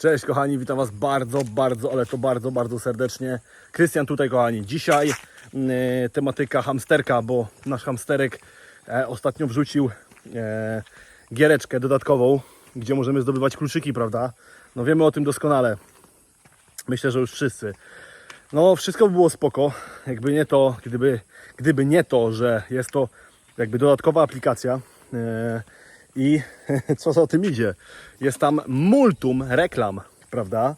Cześć kochani, witam Was bardzo, bardzo, ale to bardzo, bardzo serdecznie. Krystian tutaj kochani. Dzisiaj e, tematyka hamsterka, bo nasz hamsterek e, ostatnio wrzucił e, giereczkę dodatkową, gdzie możemy zdobywać kluczyki, prawda? No wiemy o tym doskonale. Myślę, że już wszyscy. No wszystko by było spoko, jakby nie to, gdyby, gdyby nie to, że jest to jakby dodatkowa aplikacja e, i co za tym idzie, jest tam multum reklam, prawda?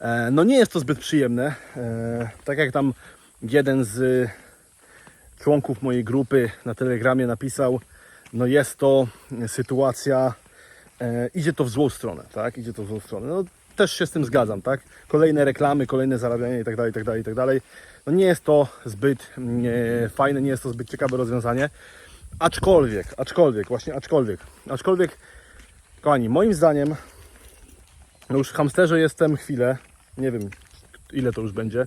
E, no nie jest to zbyt przyjemne, e, tak jak tam jeden z członków mojej grupy na Telegramie napisał, no jest to sytuacja, e, idzie to w złą stronę, tak? Idzie to w złą stronę. No, też się z tym zgadzam, tak? Kolejne reklamy, kolejne zarabianie i tak dalej, i tak dalej, i tak dalej. No nie jest to zbyt e, fajne, nie jest to zbyt ciekawe rozwiązanie. Aczkolwiek, aczkolwiek, właśnie aczkolwiek, aczkolwiek, kochani, moim zdaniem, no już w hamsterze jestem chwilę, nie wiem ile to już będzie,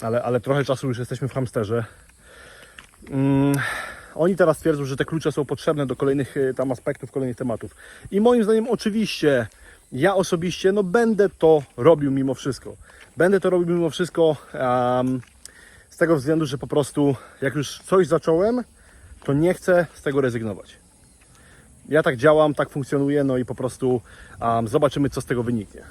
ale, ale trochę czasu już jesteśmy w hamsterze. Mm, oni teraz twierdzą, że te klucze są potrzebne do kolejnych y, tam aspektów, kolejnych tematów. I moim zdaniem oczywiście, ja osobiście, no będę to robił mimo wszystko. Będę to robił mimo wszystko em, z tego względu, że po prostu jak już coś zacząłem, to nie chcę z tego rezygnować. Ja tak działam, tak funkcjonuję, no i po prostu em, zobaczymy, co z tego wyniknie.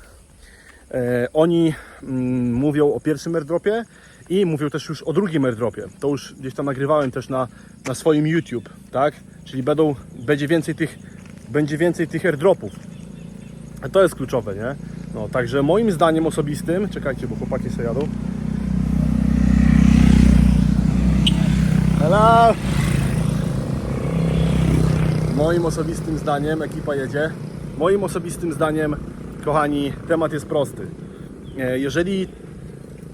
E, oni mm, mówią o pierwszym airdropie i mówią też już o drugim airdropie. To już gdzieś tam nagrywałem też na, na swoim YouTube, tak? Czyli będą, będzie więcej tych, będzie więcej tych airdropów. A To jest kluczowe, nie? No, także moim zdaniem osobistym, czekajcie, bo chłopaki sobie jadą. Hello! Moim osobistym zdaniem, ekipa jedzie. Moim osobistym zdaniem, kochani, temat jest prosty. E, Jeżeli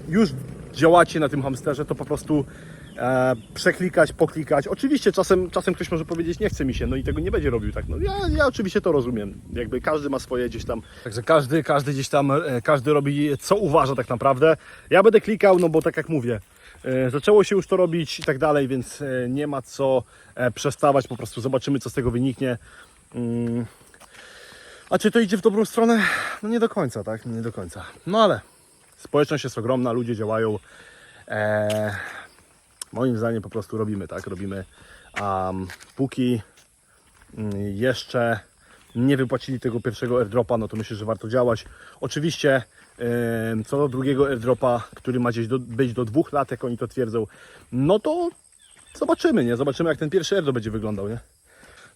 już działacie na tym hamsterze, to po prostu e, przeklikać, poklikać. Oczywiście czasem, czasem ktoś może powiedzieć, nie chce mi się, no i tego nie będzie robił tak. No ja, ja oczywiście to rozumiem. Jakby każdy ma swoje gdzieś tam. Także każdy, każdy gdzieś tam, e, każdy robi co uważa tak naprawdę. Ja będę klikał, no bo tak jak mówię, zaczęło się już to robić i tak dalej, więc e, nie ma co e, przestawać, po prostu zobaczymy co z tego wyniknie. Mm. A czy to idzie w dobrą stronę? No nie do końca, tak? Nie do końca. No ale społeczność jest ogromna, ludzie działają. Eee, moim zdaniem po prostu robimy, tak? Robimy. Um, póki mm, jeszcze nie wypłacili tego pierwszego airdropa, no to myślę, że warto działać. Oczywiście co do drugiego airdropa, który ma gdzieś do, być do dwóch lat, jak oni to twierdzą, no to zobaczymy, nie? Zobaczymy, jak ten pierwszy airdrop będzie wyglądał, nie?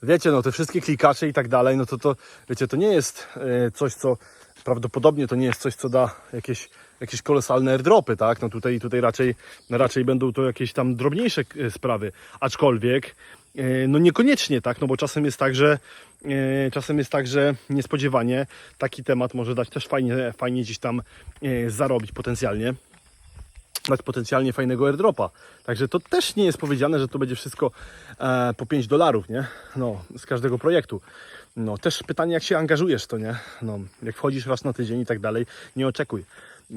wiecie, no te wszystkie klikacze i tak dalej, no to to, wiecie, to nie jest e, coś, co prawdopodobnie to nie jest coś, co da jakieś, jakieś kolosalne airdropy, tak? No tutaj, tutaj raczej, raczej będą to jakieś tam drobniejsze e, sprawy, aczkolwiek no niekoniecznie, tak? No bo czasem jest tak, że e, czasem jest tak, że niespodziewanie taki temat może dać też fajnie, fajnie gdzieś tam e, zarobić potencjalnie dać potencjalnie fajnego airdropa. Także to też nie jest powiedziane, że to będzie wszystko e, po 5 dolarów, nie? No, z każdego projektu. No, też pytanie, jak się angażujesz to, nie? No, jak wchodzisz raz na tydzień i tak dalej, nie oczekuj.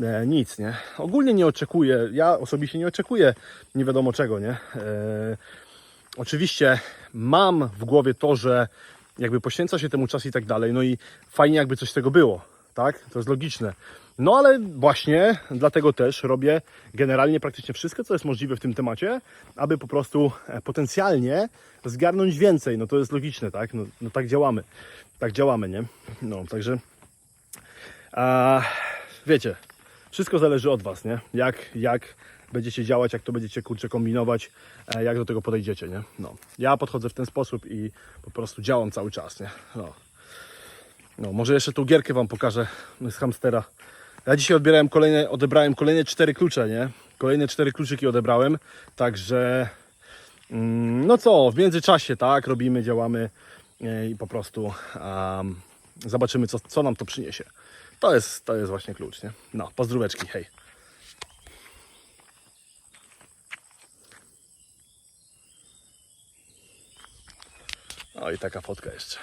E, nic, nie? Ogólnie nie oczekuję, ja osobiście nie oczekuję nie wiadomo czego, nie? E, oczywiście mam w głowie to, że jakby poświęca się temu czas i tak dalej, no i fajnie jakby coś z tego było, tak? To jest logiczne. No ale właśnie dlatego też robię generalnie praktycznie wszystko, co jest możliwe w tym temacie, aby po prostu e, potencjalnie zgarnąć więcej. No to jest logiczne, tak? No, no tak działamy. Tak działamy, nie? No, także a, wiecie, wszystko zależy od Was, nie? Jak, jak będziecie działać, jak to będziecie kurczę kombinować, e, jak do tego podejdziecie, nie? No, ja podchodzę w ten sposób i po prostu działam cały czas, nie? No. No, może jeszcze tą gierkę Wam pokażę z hamstera. Ja dzisiaj odbierałem kolejne, odebrałem kolejne cztery klucze, nie? Kolejne cztery kluczyki odebrałem, także mm, no co, w międzyczasie, tak, robimy, działamy e, i po prostu um, zobaczymy, co, co nam to przyniesie. To jest, to jest właśnie klucz, nie? No, pozdróweczki, hej. O i taka fotka jeszcze.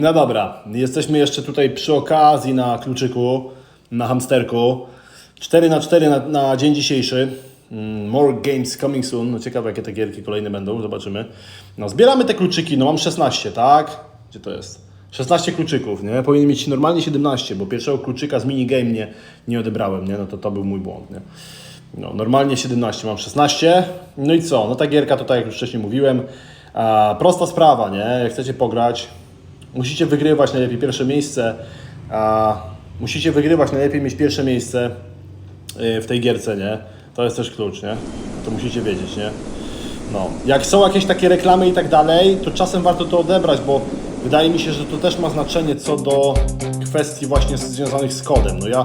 No dobra, jesteśmy jeszcze tutaj przy okazji na kluczyku, na hamsterku. 4 na 4 na, na dzień dzisiejszy. Mm, More games coming soon. No ciekawe, jakie te gierki kolejne będą, zobaczymy. No, zbieramy te kluczyki, no mam 16, tak? Gdzie to jest? 16 kluczyków, nie? Powinien mieć normalnie 17, bo pierwszego kluczyka z minigame nie, nie odebrałem, nie? No to to był mój błąd, nie? No, normalnie 17, mam 16. No i co? No ta gierka to tak jak już wcześniej mówiłem, a, prosta sprawa, nie? Jak chcecie pograć, musicie wygrywać najlepiej pierwsze miejsce, a, musicie wygrywać najlepiej mieć pierwsze miejsce y, w tej gierce, nie? To jest też klucz, nie? To musicie wiedzieć, nie? No, jak są jakieś takie reklamy i tak dalej, to czasem warto to odebrać, bo wydaje mi się, że to też ma znaczenie co do kwestii właśnie związanych z kodem. No ja,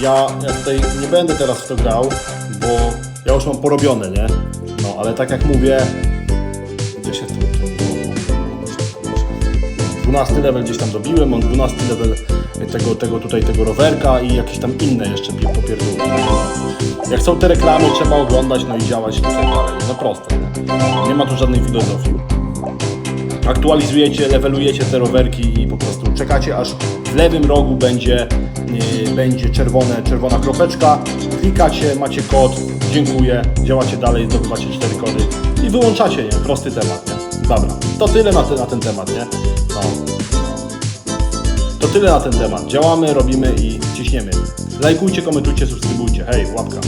ja, ja tutaj nie będę teraz w to grał, bo ja już mam porobione, nie? No, ale tak jak mówię, gdzie się to... to 12 level gdzieś tam dobiłem, mam 12 level tego, tego tutaj, tego rowerka i jakieś tam inne jeszcze pi- popierdółki. Jak są te reklamy, trzeba oglądać, no i działać i tak dalej. No proste, nie? Ma tu żadnej filozofii. Aktualizujecie, levelujecie te rowerki i po prostu czekacie, aż w lewym rogu będzie, yy, będzie czerwone, czerwona kropeczka. Klikacie, macie kod, dziękuję, działacie dalej, zdobywacie cztery kody i wyłączacie, nie? Prosty temat? Dobra, to tyle na, te, na ten temat, nie? No. To tyle na ten temat. Działamy, robimy i ciśniemy. Lajkujcie, komentujcie, subskrybujcie. Hej, łapka.